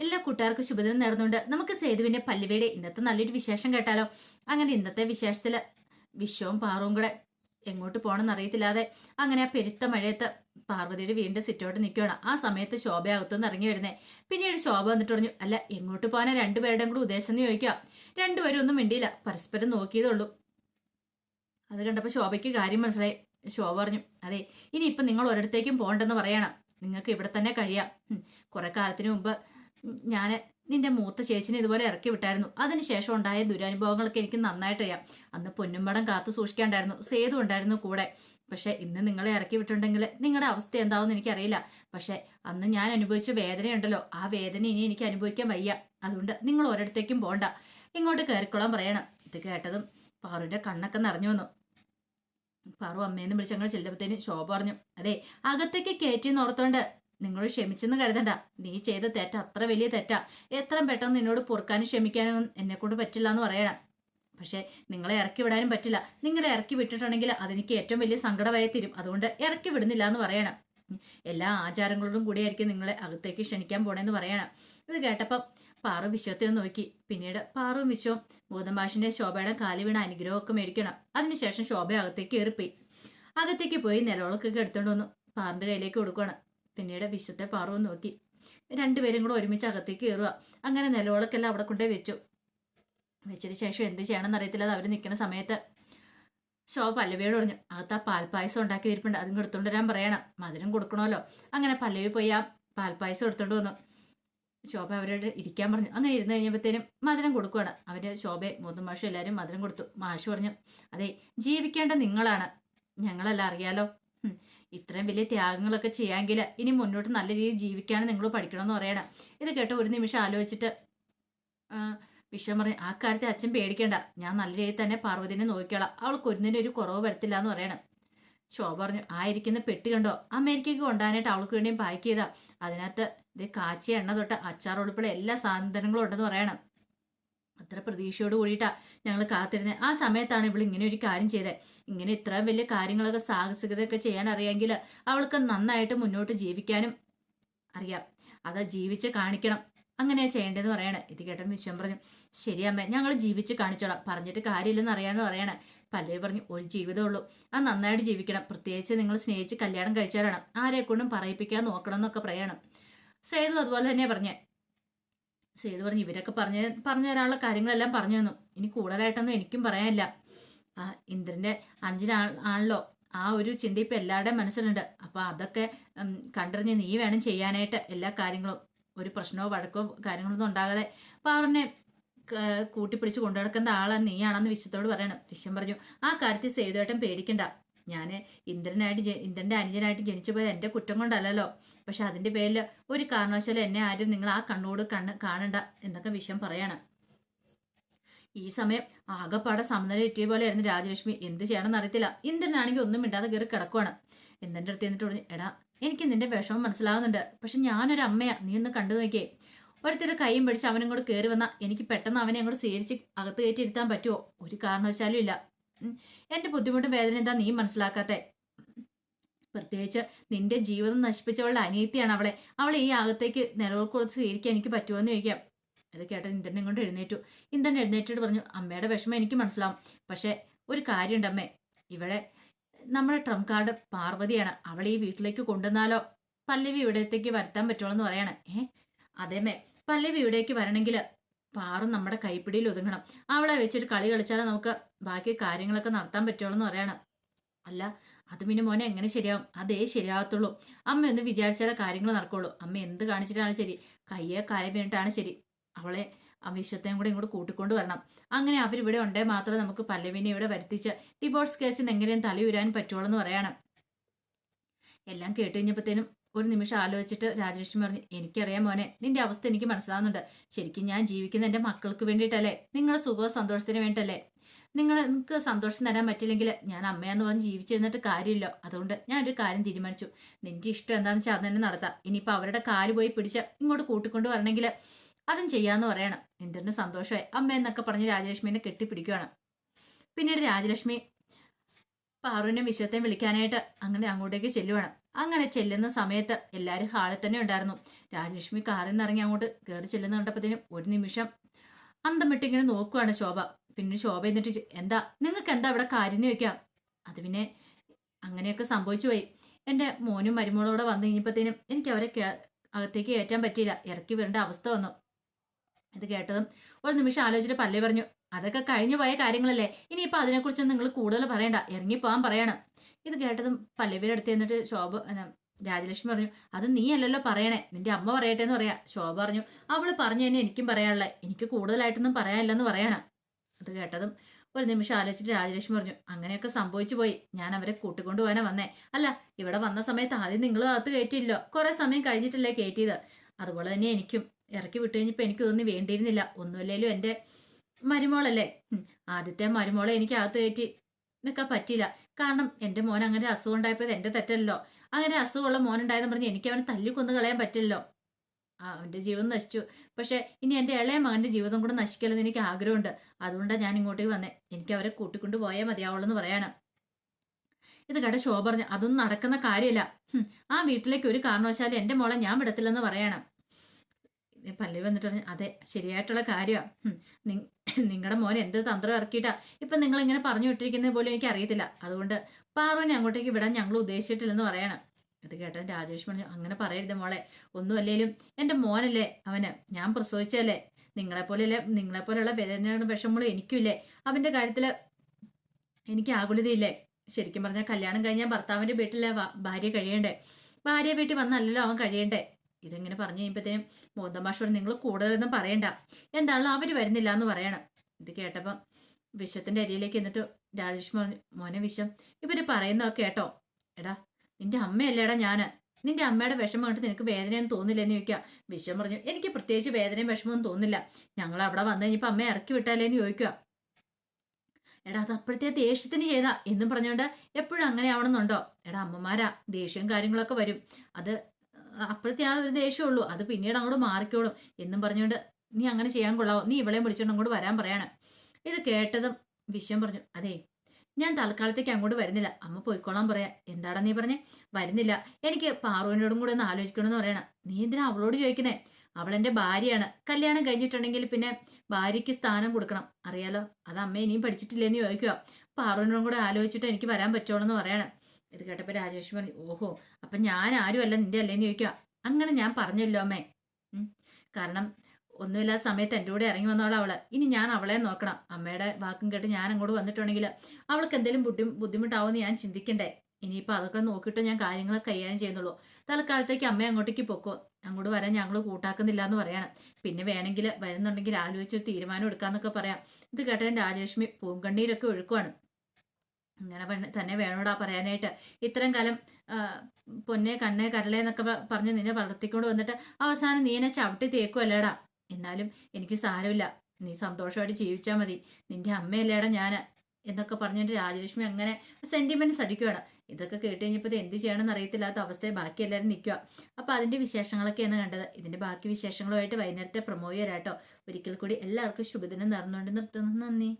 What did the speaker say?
എല്ലാ കൂട്ടുകാർക്കും ശുഭദിനം നേർന്നുകൊണ്ട് നമുക്ക് സേതുവിന്റെ പല്ലുവയുടെ ഇന്നത്തെ നല്ലൊരു വിശേഷം കേട്ടാലോ? അങ്ങനെ ഇന്നത്തെ വിശേഷത്തിൽ വിശ്വവും പാറവും കൂടെ എങ്ങോട്ട് പോകണമെന്ന് അറിയത്തില്ലാതെ അങ്ങനെ ആ പെരുത്ത മഴയത്ത് പാർവതിയുടെ വീടിന്റെ സിറ്റോട്ട് നിൽക്കുകയാണ് ആ സമയത്ത് ശോഭ അകത്തുനിന്ന് ഇറങ്ങി വരുന്നേ. പിന്നീട് ശോഭ വന്നിട്ട് പറഞ്ഞു അല്ല എങ്ങോട്ട് പോകാനാ? രണ്ടുപേരുടെയും കൂടെ ഉദ്ദേശം എന്ന് ചോദിക്കുക രണ്ടുപേരും ഒന്നും മിണ്ടിയില്ല. പരസ്പരം നോക്കിയതേ ഉള്ളൂ. അത് കണ്ടപ്പോൾ ശോഭയ്ക്ക് കാര്യം മനസ്സിലായി. ശോഭ പറഞ്ഞു അതെ ഇനി ഇപ്പം നിങ്ങൾ ഒരിടത്തേക്കും പോകണ്ടെന്ന് പറയണം. നിങ്ങൾക്ക് ഇവിടെ തന്നെ കഴിയാം. കുറെ കാലത്തിന് മുമ്പ് ഞാൻ നിന്റെ മൂത്ത ചേച്ചിനെ ഇതുപോലെ ഇറക്കി വിട്ടായിരുന്നു. അതിനുശേഷം ഉണ്ടായ ദുരനുഭവങ്ങളൊക്കെ എനിക്ക് നന്നായിട്ട് അറിയാം. അന്ന് പൊന്നുംപടം കാത്തു സൂക്ഷിക്കാണ്ടായിരുന്നു. സേതു ഉണ്ടായിരുന്നു കൂടെ. പക്ഷെ ഇന്ന് നിങ്ങളെ ഇറക്കി വിട്ടുണ്ടെങ്കിൽ നിങ്ങളുടെ അവസ്ഥ എന്താവുമെന്ന് എനിക്കറിയില്ല. പക്ഷെ അന്ന് ഞാൻ അനുഭവിച്ച വേദനയുണ്ടല്ലോ. ആ വേദന ഇനി എനിക്ക് അനുഭവിക്കാൻ വയ്യ. അതുകൊണ്ട് നിങ്ങൾ ഒരിടത്തേക്കും പോണ്ട. ഇങ്ങോട്ട് കയറിക്കൊള്ളാൻ പറയണം. ഇത് കേട്ടതും പാറുവിന്റെ കണ്ണൊക്കെ നിറഞ്ഞു വന്നു. പാറു അമ്മയെന്ന് വിളിച്ച് ഞങ്ങൾ ചെല്ലുമ്പോഴത്തേനും ശോഭ പറഞ്ഞു. അതെ അകത്തേക്ക് കയറ്റി ഓർത്തോണ്ട് നിങ്ങൾ ക്ഷമിച്ചെന്ന് കരുതണ്ട. നീ ചെയ്ത തെറ്റ അത്ര വലിയ തെറ്റാ. എത്രയും പെട്ടെന്ന് നിന്നോട് പൊറുക്കാനും ക്ഷമിക്കാനും എന്നെ കൊണ്ട് പറ്റില്ല എന്ന് പറയണം. പക്ഷേ നിങ്ങളെ ഇറക്കി വിടാനും പറ്റില്ല. നിങ്ങളെ ഇറക്കി വിട്ടിട്ടുണ്ടെങ്കിൽ അതെനിക്ക് ഏറ്റവും വലിയ സങ്കടമായി തീരും. അതുകൊണ്ട് ഇറക്കി വിടുന്നില്ല എന്ന് പറയണം. എല്ലാ ആചാരങ്ങളോടും കൂടിയായിരിക്കും നിങ്ങളെ അകത്തേക്ക് ക്ഷണിക്കാൻ പോണേന്ന് പറയണം. ഇത് കേട്ടപ്പം പാറു വിശ്വത്തെ ഒന്ന് നോക്കി. പിന്നീട് പാറും വിശ്വം ഭൂതമാഷിന്റെ ശോഭയുടെ കാലി വീണ അനുഗ്രഹമൊക്കെ മേടിക്കണം. അതിനുശേഷം ശോഭ അകത്തേക്ക് ഏറിപ്പോയി അകത്തേക്ക് പോയി നിലവിളക്കൊക്കെ എടുത്തോണ്ട് വന്നു. പാറിന്റെ കയ്യിലേക്ക് കൊടുക്കുകയാണ് പിന്നീട് വിശുദ്ധ പാറു നോക്കി. രണ്ടുപേരും കൂടെ ഒരുമിച്ച് അകത്തേക്ക് കയറുക. അങ്ങനെ നിലവിളക്കെല്ലാം അവിടെ കൊണ്ടേ വെച്ചു. വെച്ചതിന് ശേഷം എന്ത് ചെയ്യണമെന്ന് അറിയത്തില്ല. അത് അവർ നിൽക്കുന്ന സമയത്ത് ഷോ പല്ലവിയോട് പറഞ്ഞു അകത്ത് ആ പാൽപ്പായസം ഉണ്ടാക്കി ഇരിപ്പുണ്ട് അതും എടുത്തോണ്ട് വരാൻ പറയണം. മധുരം കൊടുക്കണമല്ലോ. അങ്ങനെ പല്ലവി പോയി ആ പാൽപ്പായസം എടുത്തോണ്ട് വന്നു. ശോഭ അവരോട് ഇരിക്കാൻ പറഞ്ഞു. അങ്ങനെ ഇരുന്ന് കഴിഞ്ഞപ്പോഴത്തേനും മധുരം കൊടുക്കുകയാണ് അവർ ശോഭയെ മൂന്നും മാഷും എല്ലാവരും മധുരം കൊടുത്തു. മാഷ് പറഞ്ഞു അതെ ജീവിക്കേണ്ട നിങ്ങളാണ്. ഞങ്ങളെല്ലാം അറിയാലോ. ഇത്രയും വലിയ ത്യാഗങ്ങളൊക്കെ ചെയ്യാമെങ്കിൽ ഇനി മുന്നോട്ട് നല്ല രീതിയിൽ ജീവിക്കാനും നിങ്ങൾ പഠിക്കണമെന്ന് പറയണം. ഇത് കേട്ട് ഒരു നിമിഷം ആലോചിച്ചിട്ട് വിശ്വം പറഞ്ഞു ആ കാര്യത്തെ അച്ഛൻ പേടിക്കേണ്ട. ഞാൻ നല്ല രീതിയിൽ തന്നെ പാർവതിനെ നോക്കിക്കോളാം. അവൾക്ക് ഒന്നിനും ഒരു കുറവ് വരത്തില്ല എന്ന് പറയണം. ശോഭ പറഞ്ഞു ആ ഇരിക്കുന്ന പെട്ടി കണ്ടോ? അമേരിക്കയ്ക്ക് കൊണ്ടുപോകാനായിട്ട് അവൾക്ക് വേണ്ടിയും പാക്ക് ചെയ്താ. അതിനകത്ത് ഇത് കാച്ചിയ എണ്ണ തൊട്ട് അച്ചാർ ഉൾപ്പെടെ എല്ലാ സാധനങ്ങളും ഉണ്ടെന്ന് പറയണം. അത്ര പ്രതീക്ഷയോട് കൂടിയിട്ടാ ഞങ്ങൾ കാത്തിരുന്നത് ആ സമയത്താണ് ഇവൾ ഇങ്ങനെ ഒരു കാര്യം ചെയ്തത് ഇങ്ങനെ ഇത്രയും വലിയ കാര്യങ്ങളൊക്കെ സാഹസികതയൊക്കെ ചെയ്യാൻ അറിയാമെങ്കിൽ അവൾക്ക് നന്നായിട്ട് മുന്നോട്ട് ജീവിക്കാനും അറിയാം. അത് ജീവിച്ച് കാണിക്കണം. അങ്ങനെ ചെയ്യേണ്ടതെന്ന് പറയണേ. ഇത് കേട്ടൻ വിശ്വം പറഞ്ഞു. ശരി അമ്മേ ഞങ്ങൾ ജീവിച്ച് കാണിച്ചോളാം. പറഞ്ഞിട്ട് കാര്യമില്ലെന്ന് അറിയാമെന്ന് പറയണേ. പല്ലവി പറഞ്ഞു ഒരു ജീവിതമേ ഉള്ളൂ. അത് നന്നായിട്ട് ജീവിക്കണം. പ്രത്യേകിച്ച് നിങ്ങൾ സ്നേഹിച്ച് കല്യാണം കഴിച്ചവരാണ്. ആരെക്കൊണ്ടും പറയിപ്പിക്കാൻ നോക്കണം എന്നൊക്കെ പറയണം. സേതു അതുപോലെ തന്നെ പറഞ്ഞേ. സേതു പറഞ്ഞു ഇവരൊക്കെ പറഞ്ഞ പറഞ്ഞു തരാനുള്ള കാര്യങ്ങളെല്ലാം പറഞ്ഞു തന്നു. ഇനി കൂടുതലായിട്ടൊന്നും എനിക്കും പറയാനില്ല. ആ ഇന്ദ്രന്റെ അഞ്ചിന ആണല്ലോ ആ ഒരു ചിന്ത ഇപ്പം എല്ലാവരുടെയും മനസ്സിലുണ്ട്. അപ്പം അതൊക്കെ കണ്ടറിഞ്ഞ് നീ വേണം ചെയ്യാനായിട്ട് എല്ലാ കാര്യങ്ങളും. ഒരു പ്രശ്നമോ വഴക്കോ കാര്യങ്ങളൊന്നും ഉണ്ടാകാതെ. പാറിനെ കൂട്ടിപ്പിടിച്ച് കൊണ്ടു നടക്കുന്ന ആളാ നീയാണെന്ന് വിശ്വത്തോട് പറയണം. വിശ്വം പറഞ്ഞു ആ കാര്യത്തിൽ സേതുവേട്ടൻ പേടിക്കണ്ട. ഞാൻ ഇന്ദ്രനായിട്ട് ഇന്ദ്രന്റെ അനുജനായിട്ട് ജനിച്ചു പോയത് എന്റെ കുറ്റം കൊണ്ടല്ലല്ലോ. പക്ഷെ അതിന്റെ പേരിൽ ഒരു കാരണവശാലും എന്നെ ആരും നിങ്ങൾ ആ കണ്ണോട് കണ്ണ് കാണണ്ട എന്നൊക്കെ വിഷയം പറയാണ്. ഈ സമയം ആകെപ്പാടെ സമനില എത്തിയ പോലെയായിരുന്നു രാജലക്ഷ്മി. എന്ത് ചെയ്യണമെന്ന് അറിയത്തില്ല. ഇന്ദ്രനാണെങ്കിൽ ഒന്നും മിണ്ടാതെ കയറി കിടക്കുവാണ്. ഇന്ദ്രന്റെ അടുത്ത് എന്നിട്ട് പറഞ്ഞു എടാ എനിക്ക് നിന്റെ വിഷമം മനസ്സിലാകുന്നുണ്ട് പക്ഷെ ഞാനൊരു അമ്മയാ. നീ ഒന്ന് കണ്ടു നോക്കിയേ. ഒരുത്തരുടെ കൈയും പിടിച്ച് അവനും കൂടെ കയറി വന്നാൽ എനിക്ക് പെട്ടെന്ന് അവനെ അങ്ങോട്ട് സ്വീകരിച്ച് അകത്ത് കയറ്റി ഇരുത്താൻ പറ്റുമോ ഒരു കാരണവശാലും ഇല്ല. എന്റെ ബുദ്ധിമുട്ടും വേദന എന്താ നീ മനസ്സിലാക്കാത്തെ? പ്രത്യേകിച്ച് നിന്റെ ജീവിതം നശിപ്പിച്ചവളുടെ അനിയത്തിയാണ് അവളെ. അവളെ ഈ അകത്തേക്ക് നിലവിൽ കൊടുത്ത് സ്വീകരിക്കാൻ എനിക്ക് പറ്റുമോ എന്ന് ചോദിക്കാം. അത് കേട്ട ഇന്ദ്രനെ കൊണ്ട് എഴുന്നേറ്റു. ഇന്ദ്രൻ എഴുന്നേറ്റിട്ട് പറഞ്ഞു അമ്മയുടെ വിഷമം എനിക്ക് മനസ്സിലാവും. പക്ഷെ ഒരു കാര്യമുണ്ട് അമ്മേ. ഇവിടെ നമ്മുടെ ട്രം കാർഡ് പാർവതിയാണ്. അവളെ ഈ വീട്ടിലേക്ക് കൊണ്ടുവന്നാലോ? പല്ലവി ഇവിടത്തേക്ക് വരുത്താൻ പറ്റുള്ളൂ എന്ന് പറയാണ് ഏഹ് അതേമേ പല്ലവി ഇവിടേക്ക് വരണമെങ്കിൽ പാറും നമ്മുടെ കൈപ്പിടിയിൽ ഒതുങ്ങണം. അവളെ വെച്ചിട്ട് കളി കളിച്ചാലേ നമുക്ക് ബാക്കി കാര്യങ്ങളൊക്കെ നടത്താൻ പറ്റുള്ളൂ എന്ന് പറയണം. അല്ല അത് പിന്നെ മോനെ എങ്ങനെ ശരിയാവും? അതേ ശരിയാകത്തുള്ളൂ. അമ്മ എന്ന് വിചാരിച്ചാലേ കാര്യങ്ങൾ നടക്കുള്ളൂ. അമ്മ എന്ത് കാണിച്ചിട്ടാണ് ശരി? കയ്യെ കാല വീണിട്ടാണ് ശരി. അവളെ അവിശ്വത്തെയും കൂടെ ഇങ്ങോട്ട് കൂട്ടിക്കൊണ്ട് വരണം. അങ്ങനെ അവരിവിടെ ഉണ്ടേ മാത്രമേ നമുക്ക് പല്ലവിനെ ഇവിടെ വരുത്തിച്ച് ഡിവോഴ്സ് കേസിൽ നിന്ന് എങ്ങനെയും തലയുരാൻ പറ്റുള്ളൂ എന്ന് പറയണം. എല്ലാം കേട്ട് കഴിഞ്ഞപ്പോഴത്തേനും ഒരു നിമിഷം ആലോചിച്ചിട്ട് രാജലക്ഷ്മി പറഞ്ഞു എനിക്കറിയാം മോനെ നിന്റെ അവസ്ഥ എനിക്ക് മനസ്സിലാവുന്നുണ്ട്. ശരിക്കും ഞാൻ ജീവിക്കുന്ന എന്റെ മക്കൾക്ക് വേണ്ടിയിട്ടല്ലേ? നിങ്ങളുടെ സുഖവും സന്തോഷത്തിന് വേണ്ടിയിട്ടല്ലേ? നിങ്ങൾ നിങ്ങൾക്ക് സന്തോഷം തരാൻ പറ്റില്ലെങ്കിൽ ഞാൻ അമ്മയാന്ന് പറഞ്ഞ് ജീവിച്ചിരുന്നിട്ട് കാര്യമില്ല. അതുകൊണ്ട് ഞാൻ ഒരു കാര്യം തീരുമാനിച്ചു. നിന്റെ ഇഷ്ടം എന്താണെന്ന് വെച്ചാൽ അത് തന്നെ നടത്താം. ഇനിയിപ്പോൾ അവരുടെ കാൽ പോയി പിടിച്ച് ഇങ്ങോട്ട് കൂട്ടിക്കൊണ്ട് വരണമെങ്കിൽ അതും ചെയ്യാമെന്ന് പറയണം. എന്തിന് സന്തോഷമായി അമ്മ എന്നൊക്കെ പറഞ്ഞ് രാജലക്ഷ്മിനെ കെട്ടിപ്പിടിക്കുകയാണ് പിന്നീട് രാജലക്ഷ്മി പാറുവിനെ വിശ്വത്തെ വിളിക്കാനായിട്ട് അങ്ങനെ അങ്ങോട്ടേക്ക് ചെല്ലുവാണ്. അങ്ങനെ ചെല്ലുന്ന സമയത്ത് എല്ലാവരും ഹാളിൽ തന്നെ ഉണ്ടായിരുന്നു. രാജലക്ഷ്മി കാറിൽ നിന്ന് ഇറങ്ങി അങ്ങോട്ട് കയറി ചെല്ലുന്ന കണ്ടപ്പോഴത്തേനും ഒരു നിമിഷം അന്തം വിട്ടിങ്ങനെ നോക്കുവാണ് ശോഭ. പിന്നെ ശോഭ എന്നിട്ട് എന്താ? നിങ്ങൾക്ക് എന്താ ഇവിടെ കാര്യം വെക്കാം അത് പിന്നെ അങ്ങനെയൊക്കെ സംഭവിച്ചു പോയി. എന്റെ മോനും മരുമോളോടെ വന്നു കഴിഞ്ഞപ്പോഴത്തേനും എനിക്ക് അവരെ അകത്തേക്ക് കയറ്റാൻ പറ്റിയില്ല. ഇറക്കി വരേണ്ട അവസ്ഥ വന്നു. ഇത് കേട്ടതും ഒരു നിമിഷം ആലോചിച്ചിട്ട് പല്ലേ പറഞ്ഞു അതൊക്കെ കഴിഞ്ഞു പോയ കാര്യങ്ങളല്ലേ. ഇനിയിപ്പോൾ അതിനെക്കുറിച്ച് നിങ്ങൾ കൂടുതൽ പറയണ്ട. ഇറങ്ങിപ്പോകാൻ പറയണം. ഇത് കേട്ടതും പല്ലവിയുടെ അടുത്ത് എന്നിട്ട് ശോഭ രാജലക്ഷ്മി പറഞ്ഞു അത് നീ അല്ലല്ലോ പറയണേ. നിന്റെ അമ്മ പറയട്ടെ എന്ന് പറയാ. ശോഭ പറഞ്ഞു അവൾ പറഞ്ഞു തന്നെ എനിക്കും പറയാനുള്ള. എനിക്ക് കൂടുതലായിട്ടൊന്നും പറയാനില്ലെന്ന് പറയണം. അത് കേട്ടതും ഒരു നിമിഷം ആലോചിച്ചിട്ട് രാജലക്ഷ്മി പറഞ്ഞു അങ്ങനെയൊക്കെ സംഭവിച്ചു പോയി. ഞാൻ അവരെ കൂട്ടിക്കൊണ്ടു പോകാനാ വന്നേ. അല്ല ഇവിടെ വന്ന സമയത്ത് ആദ്യം നിങ്ങൾ അകത്ത് കയറ്റിയില്ലോ. കുറെ സമയം കഴിഞ്ഞിട്ടല്ലേ കയറ്റിയത്. അതുപോലെ തന്നെ എനിക്കും. ഇറക്കി വിട്ടു കഴിഞ്ഞപ്പോൾ എനിക്ക് ഇതൊന്നും വേണ്ടിയിരുന്നില്ല. ഒന്നുമില്ലേലും എന്റെ മരുമോളല്ലേ? ആദ്യത്തെ മരുമോളെ എനിക്ക് അകത്ത് കയറ്റി നിൽക്കാൻ പറ്റിയില്ല. കാരണം എന്റെ മോൻ അങ്ങനെ ഒരു അസുഖം ഉണ്ടായപ്പോൾ എന്റെ തെറ്റല്ലോ. അങ്ങനെ അസുഖമുള്ള മോൻ ഉണ്ടായെന്ന് പറഞ്ഞ് എനിക്ക് അവനെ തല്ലി കൊന്നു കളയാൻ പറ്റില്ലല്ലോ. ആ അവന്റെ ജീവൻ നശിച്ചു. പക്ഷേ ഇനി എന്റെ ഇളയ മകന്റെ ജീവിതം കൂടെ നശിക്കലെന്ന് എനിക്ക് ആഗ്രഹമുണ്ട്. അതുകൊണ്ടാണ് ഞാൻ ഇങ്ങോട്ടേക്ക് വന്നേ. എനിക്ക് അവരെ കൂട്ടിക്കൊണ്ട് പോയാൽ മതിയാവുള്ളൂ എന്ന് പറയാണ്. ഇത് കട ശോഭ പറഞ്ഞു അതൊന്നും നടക്കുന്ന കാര്യമില്ല ആ വീട്ടിലേക്ക് ഒരു കാരണവശാലും എന്റെ മോളെ ഞാൻ വിടത്തില്ലെന്ന് പറയണം. ഇത് പല്ലി വന്നിട്ട് പറഞ്ഞു അതെ ശരിയായിട്ടുള്ള കാര്യമാണ് നിങ്ങളുടെ മോൻ എന്ത് തന്ത്രം ഇറക്കിയിട്ടാ? ഇപ്പൊ നിങ്ങൾ ഇങ്ങനെ പറഞ്ഞു വിട്ടിരിക്കുന്നത് പോലും എനിക്ക് അറിയത്തില്ല അതുകൊണ്ട് പാറുവിനെ അങ്ങോട്ടേക്ക് വിടാൻ ഞങ്ങൾ ഉദ്ദേശിച്ചിട്ടില്ലെന്ന് പറയണം. ഇത് കേട്ടാൽ രാജേഷ് പറഞ്ഞു അങ്ങനെ പറയരുത് മോളെ. ഒന്നും അല്ലേലും എന്റെ മോനല്ലേ അവന്. ഞാൻ പ്രസവിച്ചല്ലേ നിങ്ങളെപ്പോലെയല്ലേ നിങ്ങളെപ്പോലെയുള്ള വേദനയുടെ വിഷമങ്ങളും എനിക്കുമില്ലേ. അവന്റെ കാര്യത്തിൽ എനിക്ക് ആകുലതയില്ലേ. ശരിക്കും പറഞ്ഞാൽ കല്യാണം കഴിഞ്ഞാൽ ഭർത്താവിന്റെ വീട്ടിലെ ഭാര്യ കഴിയണ്ടേ? ഭാര്യ വീട്ടിൽ വന്നല്ലല്ലോ അവൻ കഴിയണ്ടേ? ഇതെങ്ങനെ പറഞ്ഞു കഴിയുമ്പോഴത്തേനും മോന്തമാഷോട് നിങ്ങൾ കൂടുതലൊന്നും പറയണ്ട. എന്താണല്ലോ അവർ വരുന്നില്ല എന്ന് പറയണം. ഇത് കേട്ടപ്പം വിശ്വത്തിന്റെ അരിയിലേക്ക് എന്നിട്ട് രാജേഷ് മോനെ വിശ്വം ഇവർ പറയുന്നതൊക്കെ കേട്ടോ. എടാ നിന്റെ അമ്മയല്ലേടാ ഞാൻ നിന്റെ അമ്മയുടെ വിഷമം കണ്ടിട്ട് നിനക്ക് വേദനയൊന്നും തോന്നില്ലെന്ന് ചോദിക്കുക വിഷം പറഞ്ഞു എനിക്ക് പ്രത്യേകിച്ച് വേദനയും വിഷമവും തോന്നില്ല. ഞങ്ങൾ അവിടെ വന്നു കഴിഞ്ഞപ്പോൾ അമ്മയെ ഇറക്കി വിട്ടാലേന്ന് ചോദിക്കുക എടാ അത് അപ്പോഴത്തെ ദേഷ്യത്തിന് ചെയ്താ. എന്നും പറഞ്ഞുകൊണ്ട് എപ്പോഴും അങ്ങനെ ആവണമെന്നുണ്ടോ എടാ അമ്മമാരാ ദേഷ്യവും കാര്യങ്ങളൊക്കെ വരും. അത് അപ്പോഴത്തെ ആ ഒരു ദേഷ്യമുള്ളൂ അത് പിന്നീട് അങ്ങോട്ട് മാറിക്കോളും. എന്നും പറഞ്ഞുകൊണ്ട് നീ അങ്ങനെ ചെയ്യാൻ കൊള്ളാവോ? നീ ഇവളെയും വിളിച്ചോണ്ട് അങ്ങോട്ട് വരാൻ പറയാണ്. ഇത് കേട്ടതും വിശ്വം പറഞ്ഞു അതെ ഞാൻ തൽക്കാലത്തേക്ക് അങ്ങോട്ട് വരുന്നില്ല. അമ്മ പോയിക്കോളാൻ പറയാ. എന്താടാ നീ പറഞ്ഞേ? വരുന്നില്ല. എനിക്ക് പാറുവിനോടും കൂടെ ഒന്ന് ആലോചിക്കണമെന്ന് പറയണം. നീ എന്തിനാ അവളോട് ചോദിക്കുന്നേ? അവൾ എന്റെ ഭാര്യയാണ്. കല്യാണം കഴിഞ്ഞിട്ടുണ്ടെങ്കിൽ പിന്നെ ഭാര്യയ്ക്ക് സ്ഥാനം കൊടുക്കണം. അറിയാലോ? അത് അമ്മ ഇനിയും പഠിച്ചിട്ടില്ലെന്ന് ചോദിക്കുക പാറുവിനോടും കൂടെ ആലോചിച്ചിട്ട് എനിക്ക് വരാൻ പറ്റുള്ളൂ എന്ന് പറയണം. ഇത് കേട്ടപ്പോൾ രാജേഷ് പറഞ്ഞു ഓഹോ അപ്പം ഞാൻ ആരുമല്ല? നിന്റെ അല്ലേന്ന് ചോദിക്കുക അങ്ങനെ ഞാൻ പറഞ്ഞല്ലോ അമ്മേ. കാരണം ഒന്നുമില്ലാത്ത സമയത്ത് എന്റെ കൂടെ ഇറങ്ങി വന്നവളെ അവൾ. ഇനി ഞാൻ അവളെ നോക്കണം. അമ്മയുടെ വാക്കും കേട്ട് ഞാൻ അങ്ങോട്ട് വന്നിട്ടുണ്ടെങ്കിൽ അവൾക്ക് എന്തെങ്കിലും ബുദ്ധി ബുദ്ധിമുട്ടാവുമെന്ന് ഞാൻ ചിന്തിക്കണ്ടേ. ഇനിയിപ്പോൾ അതൊക്കെ നോക്കിയിട്ട് ഞാൻ കാര്യങ്ങൾ കൈകാര്യം ചെയ്യുന്നുള്ളൂ. തൽക്കാലത്തേക്ക് അമ്മ അങ്ങോട്ടേക്ക് പൊക്കോ. അങ്ങോട്ട് വരാൻ ഞങ്ങൾ കൂട്ടാക്കുന്നില്ല എന്ന് പറയണം. പിന്നെ വേണമെങ്കിൽ വരുന്നുണ്ടെങ്കിൽ ആലോചിച്ച് തീരുമാനം എടുക്കാന്നൊക്കെ പറയാം. ഇത് കേട്ടതിന് രാജലക്ഷ്മി പൂങ്കണ്ണീരൊക്കെ ഒഴുക്കുവാണ്. ഇങ്ങനെ തന്നെ വേണോടാ പറയാനായിട്ട്. ഇത്രയും കാലം പൊന്നെ കണ്ണേ കരളേ എന്നൊക്കെ പറഞ്ഞ് നിന്നെ വളർത്തിക്കൊണ്ട് വന്നിട്ട് അവസാനം നീ എന്നെ ചവിട്ടി തേക്കുമല്ലേടാ എന്നാലും എനിക്ക് സാരമില്ല. നീ സന്തോഷമായിട്ട് ജീവിച്ചാൽ മതി. നിന്റെ അമ്മയല്ലേടാ ഞാൻ എന്നൊക്കെ പറഞ്ഞിട്ട് രാജലക്ഷ്മി അങ്ങനെ സെന്റിമെന്റ് അടിക്കുകയാണ് ഇതൊക്കെ കേട്ട് കഴിഞ്ഞപ്പോൾ എന്ത് ചെയ്യണമെന്ന് അറിയത്തില്ലാത്ത അവസ്ഥയെ ബാക്കി എല്ലാവരും നിൽക്കുക അപ്പോൾ അതിന്റെ വിശേഷങ്ങളൊക്കെയാണ് കണ്ടത്. ഇതിന്റെ ബാക്കി വിശേഷങ്ങളുമായിട്ട് വൈകുന്നേരത്തെ പ്രൊമോ വരാട്ടോ ഒരിക്കൽ കൂടി എല്ലാവർക്കും ശുഭദിനം നേർന്നുകൊണ്ട് നിർത്തുന്നു. നന്ദി.